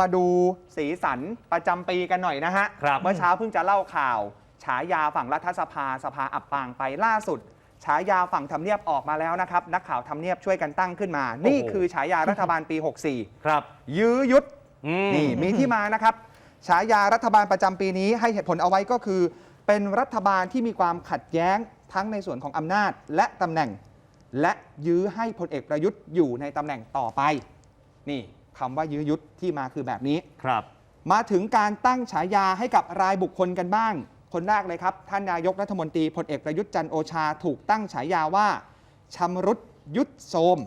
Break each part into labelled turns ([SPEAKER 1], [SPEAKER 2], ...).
[SPEAKER 1] มาดูสีสันประจำปีกันหน่อยนะฮะ
[SPEAKER 2] ครับ
[SPEAKER 1] เมื่อเช้าเพิ่งจะเล่าข่าว ฉายาฝั่งรัฐสภาสภาอับปางไปล่าสุด ฉายาฝั่งทำเนียบออกมาแล้วนะครับ นักข่าวทำเนียบช่วยกันตั้งขึ้นมา นี่คือฉายารัฐบาลปี
[SPEAKER 2] ครับ
[SPEAKER 1] 64 ยื้อยุด
[SPEAKER 2] อืม
[SPEAKER 1] นี่มีที่มานะครับ ฉายารัฐบาลประจำปีนี้ให้เหตุผลเอาไว้ก็คือ เป็นรัฐบาลที่มีความขัดแย้งทั้งในส่วนของอำนาจและตำแหน่ง และยื้อให้พลเอกประยุทธ์อยู่ในตำแหน่งต่อไป นี่ คำว่ายื้อยุดที่มาคือแบบนี้
[SPEAKER 2] ครับ
[SPEAKER 1] มาถึงการตั้งฉายาให้กับรายบุคคลกันบ้าง คนแรกเลยครับ ท่านนายกรัฐมนตรีพลเอกประยุทธ์จันทร์โอชาถูกตั้งฉายาว่าชำรุดยุดโทรม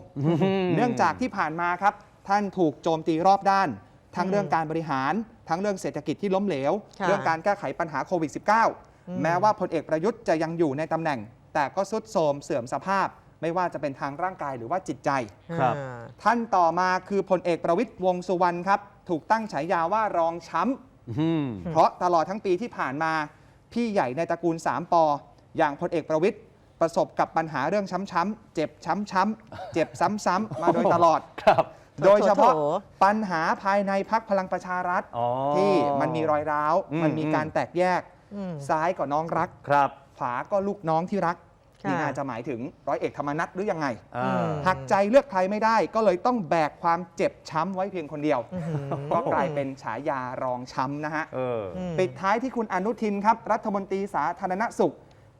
[SPEAKER 1] เนื่องจากที่ผ่านมาครับ ท่านถูกโจมตีรอบด้าน ทั้งเรื่องการบริหาร ทั้งเรื่องเศรษฐกิจที่ล้มเหลว
[SPEAKER 3] ค่ะ
[SPEAKER 1] เรื่องการแก้ไขปัญหาโควิด -19 แม้ว่าพลเอกประยุทธ์จะยังอยู่ในตำแหน่ง แต่ก็สุดโทรมเสื่อมสภาพ ไม่ว่าจะเป็นทางร่างกายหรือว่าจิตใจ
[SPEAKER 2] ครับ
[SPEAKER 3] อ่า
[SPEAKER 1] ท่านต่อมาคือพลเอกประวิตยวงษ์สุวรรณครับ ถูกตั้งฉายาว่ารองช้ำ
[SPEAKER 2] อืม
[SPEAKER 1] เพราะตลอดทั้งปีที่ผ่านมา พี่ใหญ่ในตระกูล 3ปออย่างพลเอกประวิตยประสบกับปัญหาเรื่องช้ำๆเจ็บช้ำๆเจ็บซ้ำๆมาโดยตลอด
[SPEAKER 2] ครับ
[SPEAKER 3] โถ
[SPEAKER 1] โดยเฉพาะ
[SPEAKER 3] โถ
[SPEAKER 1] ปัญหาภายในพักพลังประชารัฐ
[SPEAKER 2] อ๋อ
[SPEAKER 1] ที่มันมีรอยร้าว
[SPEAKER 2] อืม
[SPEAKER 1] มันมีการแตกแยก
[SPEAKER 3] อืม
[SPEAKER 1] ซ้ายก็น้องรัก
[SPEAKER 2] ครับ
[SPEAKER 1] ขวาก็ลูกน้องที่รัก
[SPEAKER 3] ค่ะ
[SPEAKER 1] นี่น่าจะหมายถึงร้อยเอกธรรมนัฐหรือยังไง
[SPEAKER 2] อ่า
[SPEAKER 3] อืม
[SPEAKER 1] หักใจเลือกใครไม่ได้ ก็เลยต้องแบกความเจ็บช้ำไว้เพียงคนเดียว
[SPEAKER 3] อื้อหือ
[SPEAKER 1] ก็กลายเป็นฉายารองช้ำนะฮะ
[SPEAKER 2] เออ
[SPEAKER 3] อืม
[SPEAKER 1] ปิดท้ายที่คุณอนุทินครับ รัฐมนตรีสาธารณสุข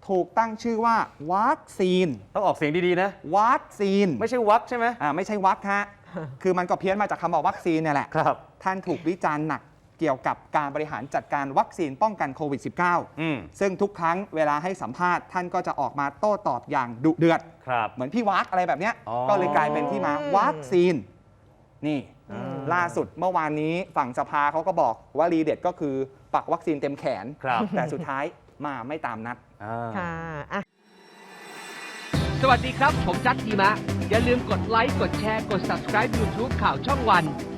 [SPEAKER 1] ถูกตั้งชื่อว่าวัคซีน
[SPEAKER 2] ต้องออกเสียงดี ๆ นะ
[SPEAKER 1] วัคซีน
[SPEAKER 2] ไม่ใช่วักใช่ไหม
[SPEAKER 1] อ่าไม่ใช่วัคฮะคือมันก็เพี้ยนมาจากคำว่าวัคซีนเนี่ยแหละ
[SPEAKER 2] ครับ
[SPEAKER 1] ท่านถูกวิจารณ์หนัก เกี่ยวกับการบริหารจัดการวัคซีนป้องกันโควิด
[SPEAKER 2] อืม
[SPEAKER 1] -19 ซึ่งทุกครั้งเวลาให้สัมภาษณ์ท่านก็จะออกมาโต้ตอบอย่างดุเดือด
[SPEAKER 2] ครับ
[SPEAKER 1] เหมือนพี่วักอะไรแบบเนี้ย
[SPEAKER 2] อ๋อ
[SPEAKER 1] ก็เลยกลายเป็นที่มาวัคซีน นี่
[SPEAKER 3] อืม
[SPEAKER 1] ล่าสุดเมื่อวานนี้ฝั่งสภาเขาก็บอกว่ารีเด็ดก็คือปักวัคซีนเต็มแขน
[SPEAKER 2] ครับ
[SPEAKER 1] แต่สุดท้ายมาไม่ตามนัด
[SPEAKER 2] อ่า
[SPEAKER 3] ค่ะอะ
[SPEAKER 4] สวัสดีครับ ผมจัดทีมะ อย่าลืมกดไลค์กดแชร์กด subscribe YouTube ข่าวช่องวัน